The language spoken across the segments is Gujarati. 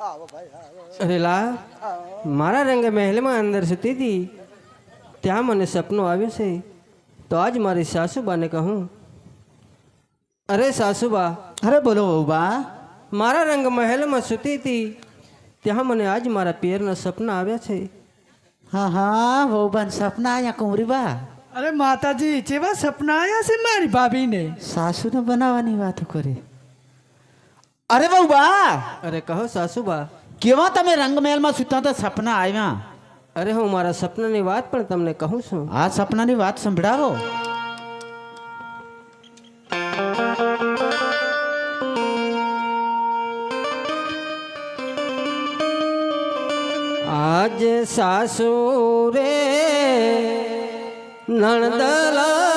આવો ભાઈ આવો અરે લા મારા રંગ મહેલમાં અંદર સૂતી હતી. ત્યાં મને સપનું આવ્યું છે. તો આજ મારી સાસુબાને કહું. અરે સાસુબા. અરે બોલો બા મારા રંગ મહેલમાં સૂતી હતી. ત્યાં મને આજ મારા પિયરના સપના આવ્યા છે. હા હા વહુબાન સપના આયા કુંવરી બા અરે માતાજી જેવા સપના આવ્યા છે મારી ભાભીને? સાસુને બનાવવાની વાતો કરે. અરે બહુ બા અરે કહો સાસુબા. કેવા તમે રંગમહેલમાં સુતા હતા સપના આવ્યા? અરે હું મારા સપનાની વાત પણ તમને કહું છું. આ સપનાની વાત સંભળાવો. આજ સાસુ રે નણદલા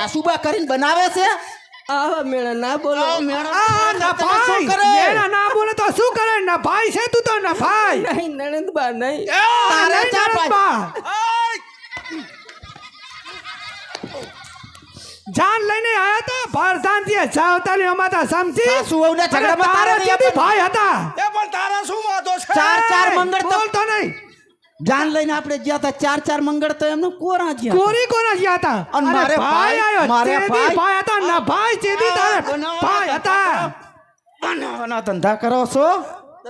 સાસુબા કરીને બનાવે છે? આવા મેળા ના બોલો. મેળા ના ભાઈ. કરે? ના બોલે તો શું કરે? ના ભાઈ છે તું તો ના ભાઈ. નહીં નણંદબા નહીં. તારે નણંદબા. જાન લઈને આયા હતા ભારતાનથી ચાવતાલી અમાતા સમજી. સાસુ વહુના ઝઘડામાં તારે આપવાનું. ભાઈ હતા. એ પણ તારા શું વાંધો છે? ચાર ચાર મંગળ તો બોલતો નહીં. જાન લઈને આપણે ગયા હતા ચાર ચાર મંગળ તો એમનું કોરા ગયા. કોરી કોરા ગયા હતા? અને મારે ભાઈ- આયો મારે ભાઈ- ભાઈ હતા ના ભાઈ ચેદી તારે ભાઈ હતા. બનાવવાના ધંધા કરો છો?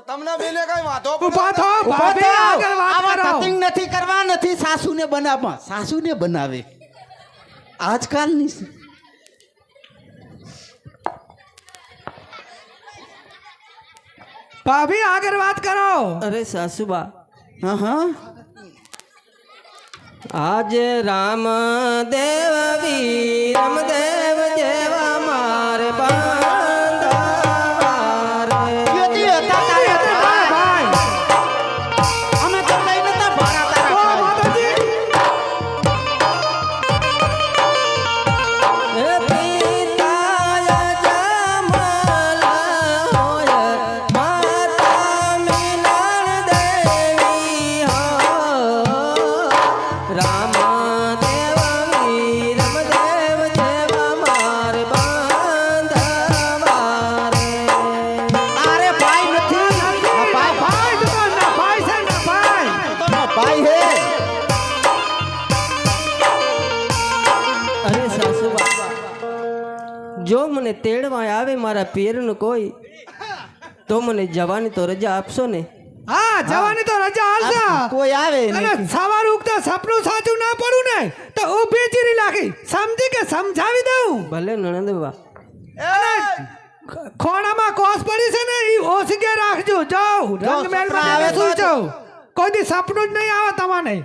તમને બેને કઈ વાંધો ઊભા થો ભાભી આગળ વાત કરો. cutting નથી કરવા નથી સાસુને બનાવવા. સાસુને બનાવે. આજકાલની ભાભી આગળ વાત કરો. અરે સાસુબા આજે રામ દેવ વીરમ દેવ જેવા મારે બાંધાવા મને તેડવા આવે મારા પિયરનું કોઈ તો મને જવાની તો રજા આપશો ને? હા જવાની તો રજા હાલશે કોઈ આવે અને સવાર ઉગતા સપનું સાચું ના પડું ને તો ઊભી ચીરી નાખી સમજી કે સમજાવી દઉં? ભલે નણંદવા ખોણામાં કોસ પડી છે ને એ ઓછીકે રાખજો. જાઓ જો રંગ સપના આવે સુઈ જાઓ કોઈ દી સપનું જ નહીં આવે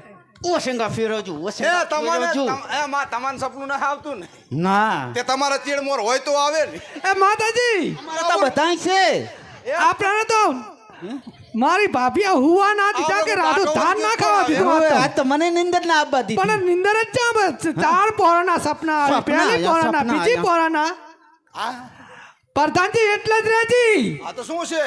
તમને ઓશંગા ફેરવજો એ ઓશંગા તમારે એ માં તમારે સપનું ના આવતું ને? ના. તે તમારા ચીડમોર હોય તો આવે ને? એ માતાજી! તો બધાય છે. આપણે તો મારી ભાભી આ હુવા ના દીધા કે રાધો ધાન ના ખાવા દીધું આ આ તો મને નિંદર ના આપવા દીધી. પણ નિંદર જ ચા ચાર પોરાના સપના આવે પહેલી પોરાના બીજી પોરાના. આ? પ્રધાનજી એટલે જ રેજી આ તો શું છે?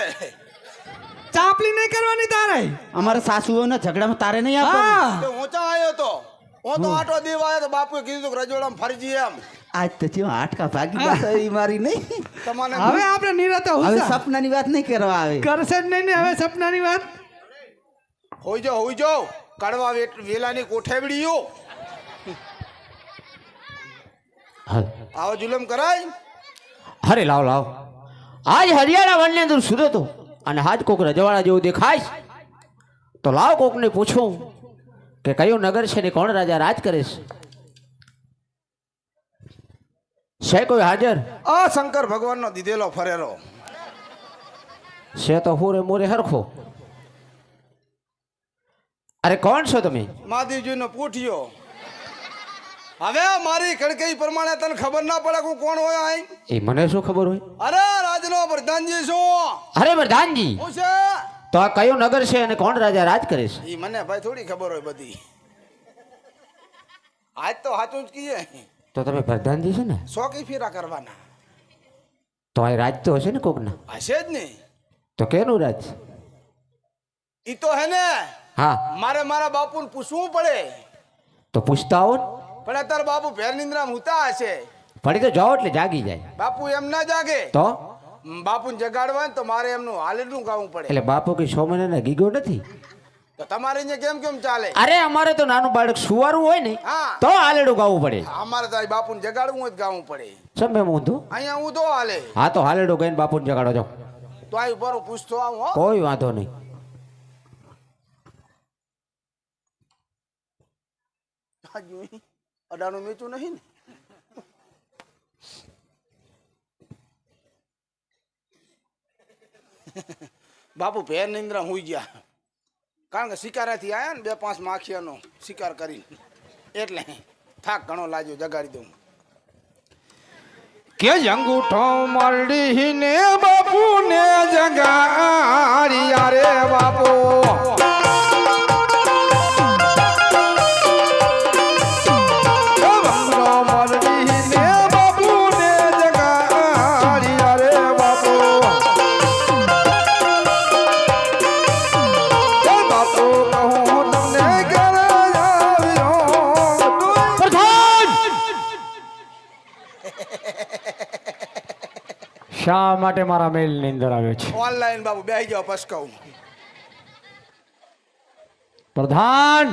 ચાપલી નહીં કરવાની તારે. અમારા સાસુઓના ઝઘડામાં તારે નહીં આપવાનું હું. ચા આવ્યો તો? હું તો આટો દેવ આવ્યો તો બાપુએ કીધું કે રજોડામાં ફરજી એમ. આજ તો થયો આટકા ભાગી ગયા એ મારી નહીં. તમને હવે આપણે નિરત હવે સપનાની વાત નહીં કરવા આવે. કરશે જ નહીં ને હવે સપનાની વાત. હોઈ જાઓ હોઈ જાઓ. કડવા વેટ- વેલાની કોઠેવડીઓ. આવો જુલમ કરાય. અરે લાવ લાવ. આજ હરિયાણા વનની અંદર સુરતો અને હાજ કોક રજવાડા જેવું દેખાય. તો લાવ કોકને પૂછું કે કયું નગર છે ને કોણ રાજા રાજ કરે છે? છે કોઈ હાજર? આ શંકર ભગવાનનો દીધેલો ફરેલો. છે તો હુરે મોરે હરખો. અરે કોણ છો તમે? મહાદેવજીનો પૂઠિયો. હવે મારી કડકઈ પ્રમાણે તને ખબર ના પડે હું કોણ હોય એ મને શું ખબર હોય? અરે પ્રધાનજી શું અરે પ્રધાનજી. હું છે? તો આ કયું નગર છે અને કોણ રાજા રાજ કરે છે? ઈ મને ભાઈ થોડી ખબર હોય બધી. આજ તો સાચું જ કીએ. તો તમે પ્રધાનજી છે ને? શોકી ફેરા કરવાના. તો આ રાજ તો હશે ને કોકના? હશે જ નહીં તો કેનું રાજ? ઈ તો હે ને હા. મારે મારા બાપુને પૂછવું પડે. તો પૂછતા હો પણ અત્યારે બાપુ ભેર નિંદ્રા હુતા હશે. પડી તો જાઓ એટલે જાગી જાય. બાપુ એમ ના જાગે. તો? બાપુને જગાડવા હોય ને તો મારે એમનું હાલેલું ગાવું પડે. એટલે બાપુ કે સો મહિનાના ગીગો નથી? તો તમારે અહીંયા કેમ કેમ ચાલે? અરે અમારે તો નાનું બાળક સુવારું હોય ને હા. તો હાલેડું ગાવું પડે. અમારે તો આ બાપુને જગાડવું હોય તો ગાવું પડે. મેં ઊંધું? અહીંયા હું તો હાલે. હા તો હાલેડું ગઈને બાપુને જગાડો જાઓ. તો આ ઉપર પૂછતો આવું હો. કોઈ વાંધો નહીં. આ જોઈ, અડાનું મેચું નહીં ને? બાપુ ભેર નિંદ્રા હુઈ ગયા. કારણ કે શિકારાથી આયા ને બે પાંચ માખીયાનો શિકાર કરીને. એટલે થાક ઘણો લાગ્યો, જગાડી દઉં. કે અંગૂઠો ને બાપુ ને જગાડ્યા રે બાપુ. શા માટે મારા મેલની અંદર આવ્યો છે? ઓનલાઈન બાબુ બે જાઓ પસકાવું પ્રધાન!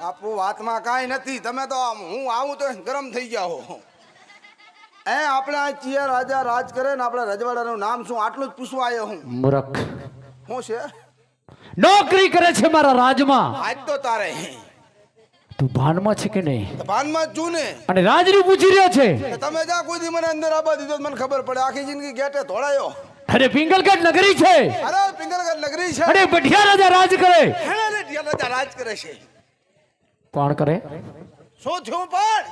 બાપુ વાતમાં કાંઈ નથી. તમે તો આમ હું આવું તો ગરમ થઈ જાઓ. એ આપણે આ ચિયા રાજા રાજ કરે ને આપણે રજવાડાનું નામ શું? આટલું જ પૂછવા આવ્યો હું. મૂરખ. શું છે? નોકરી કરે છે મારા રાજમાં આજ તો તારે તું ભાનમાં છે કે નહીં ભાનમાં છું ને અને રાજનું પૂછી રહ્યો છે તમે જા કોઈ દી મને અંદર આબા દીધો મને ખબર પડે આખી જિંદગી ગેટે ધોળાયો અરે પિંગલગઢ નગરી છે અરે પિંગલગઢ નગરી છે અરે બઢિયા રાજા રાજ કરે હેણે ઢિયા રાજા રાજ કરે છે કોણ કરે શું થયું પણ.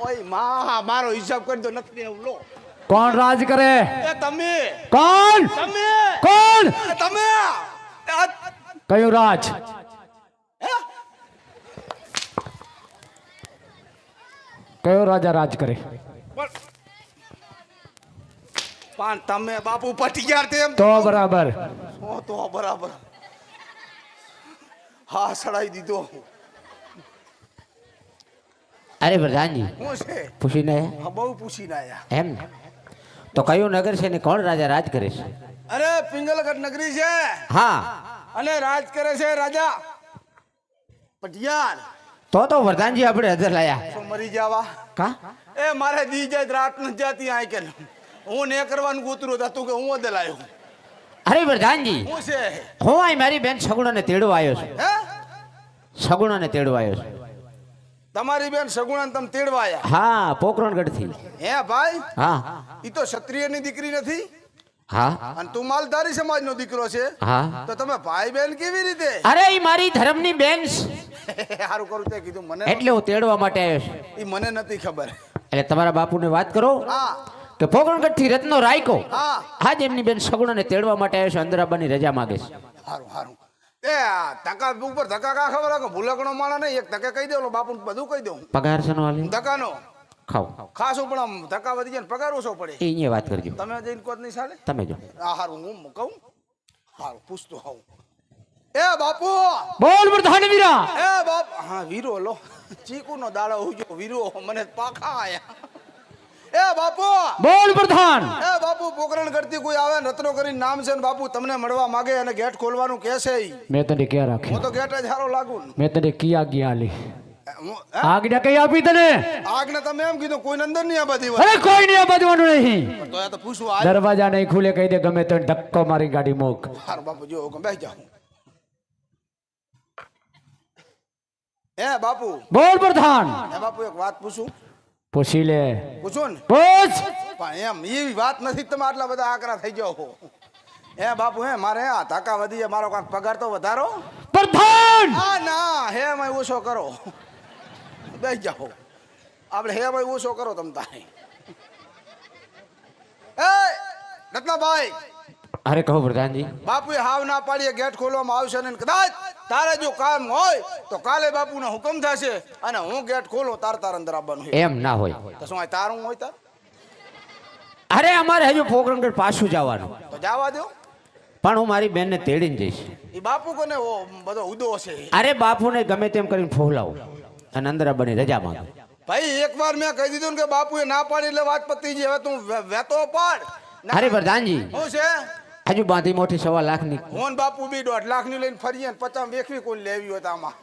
ઓયમાં મારો હિસાબ કરી દો નથી એવું લો કોણ રાજ કરે એ તમે કોણ તમે કોણ એ તમે આ- કયું રાજ હે? કયો રાજા રાજ કરે પણ પણ તમે બાપુ પટી ગયા તેમ તો બરાબર હો તો બરાબર હા સડાઈ દીધો અરે પ્રધાનજી હું છે પૂછીને હા બહુ પૂછીને આયા એમ ને તો કયું નગર છે ને કોણ રાજા રાજ કરે છે? અરે પિંગલગઢ નગરી છે. હા. અને રાજ કરે છે રાજા. પટિયાર. તો તો વરદાનજી આપણે હજર લાયા. મરી જાવા. કા? એ મારે દી જાય રાત ન જાતી આય કે હું ને કરવાનું કૂતરું હતું કે હું અદલ આવ્યો અરે વરદાનજી હું છે? હું અહીં મારી બેન સગુણાને તેડવા આવ્યો છું. હે? સગુણાને તેડવા આવ્યો છું. તમારી બેન સગુણા તમે તેડવાયા. હા પોકરણગઢથી હે ભાઈ? હા. ઈ તો ક્ષત્રિયની દીકરી નથી. હા. અને તું માલધારી સમાજનો દીકરો છે. હા. તો તમે ભાઈ બેન કેવી રીતે? અરે એ મારી ધર્મની બેન સારું કરું તે કીધું મને એટલે હું તેડવા માટે આવ્યો છું. ઈ મને નથી ખબર. એટલે તમારા બાપુને વાત કરો. હા. કે પોકરણગઢથી રત્નો રાયકો. હા. આજ એમની બેન સગુણાને તેડવા માટે આવ્યો છે અંદર આવવાની રજા માંગે છે. સારું સારું એ ધક્કા ઉપર ધક્કા કા ખબર કે ભૂલકણો માણા નહીં એક ધક્કે કહી દઉં બાપુ બધું કહી દઉં પગાર છે નો હાલે ધક્કાનો. ખાઓ. ખાસો પણ આમ ધક્કા વધી જાય ને પગાર ઓછો પડે. એ અહીંયા વાત કરજો. તમે જઈને કોત નહીં ચાલે? તમે જો. આ હારું હું કહું? હારું પૂછતો હોઉં. એ બાપુ! બોલ પ્રધાન વીરા. એ બાપ હા વીરો લો. ચીકુ નો દાડો ઉજો વીરો મને પાખા આયા. એ બાપુ! બોલ પ્રધાન. એ બાપુ પોકરણ કરતી કોઈ આવે ને રત્નો કરીને નામ છે ને બાપુ તમને મળવા માંગે અને ગેટ ખોલવાનું કે છે મેં તને ક્યાં હું તો ગેટ જ હારો લાગુ મેં તને કી આજ્ઞા આલી આજ્ઞા કઈ આપી તને? આજ્ઞા તમે એમ કીધું કોઈ અંદર નહીં આબાદી અરે કોઈ નહીં આબાદવાનું નહીં. તો આ તો પૂછું આ દરવાજા નહીં ખુલે કહી દે ગમે તો ધક્કો મારી ગાડી મોક. હાર બાપુ જો હુકમ બેસી જાઉં. એ બાપુ? બોલ પ્રધાન. એ બાપુ એક વાત પૂછું. પૂછી લે પૂછો ને. પૂછ! પણ એમ એવી વાત નથી તમે આટલા બધા આકરા થઈ જાઓ હે. બાપુ હે મારે આ ધાકા વધી મારો કાંક પગાર તો વધારો. પ્રધાન! આ ના હે મેં ઓછો કરો. બેસી જાઓ. આપણે હે મેં ઓછો કરો તમ તારે એ રત્નાભાઈ! અરે કહો પ્રધાનજી. બાપુએ હાવ ના પાડીએ ગેટ ખોલવામાં આવશે ને કદાચ તારે જો કામ હોય તો કાલે બાપુનો હુકમ થશે અને હું ગેટ ખોલો તાર તાર અંદર આવવાનું એમ ના હોય. તો શું તારું હોય તાર? અરે અમારે હજુ પોકરણગઢ પાછું જવાનું. તો જવા દો. પણ હું મારી બેનને તેડીને જઈશ. એ બાપુ કોને બધો ઉદો છે. અરે બાપુને ગમે તેમ કરીને ફોલાવો અને અંદર બની રજા માંગો. ભાઈ એકવાર મેં કહી દીધું કે બાપુએ ના પાડી એટલે વાત પતી ગઈ. હવે તું વેતો પાડ. અરે પ્રધાનજી. શું છે? હજુ બાંધી મોટી સવા લાખની. ની મોહન બાપુ બી દોઢ લાખની લઈને ફરીએ ને પચાસ વેખવી કોઈ લેવી હોય આમાં.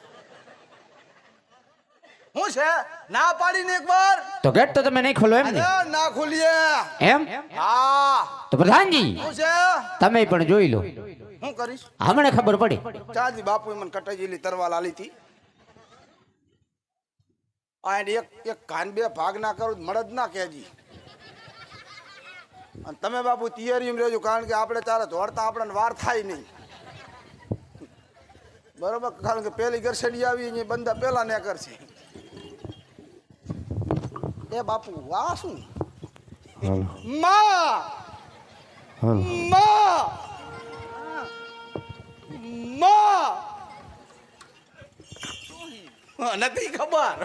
હું છે? ના પાડીને એકવાર. તો ગેટ તો તમે નહીં ખોલો એમ ને? ના ખોલીએ. એમ? હા. તો પ્રધાનજી હું છે? તમે પણ જોઈ લો. હું કરીશ? હમણે ખબર પડી. ચાજી બાપુ મને કટાઈ જેલી તરવા લાલી હતી. આ એક એક કાન બે ભાગ ના કરું મળદ ના કહેજી. અને તમે બાપુ તૈયારીમાં રહેજો કારણ કે આપણે તારે દોડતા આપણને વાર થાય નહીં. બરોબર? કારણ કે પેલી ઘરસેડી આવી એ બંદા પેલા ને કરશે એ બાપુ આ શું? માં! માં! માં! નથી ખબર.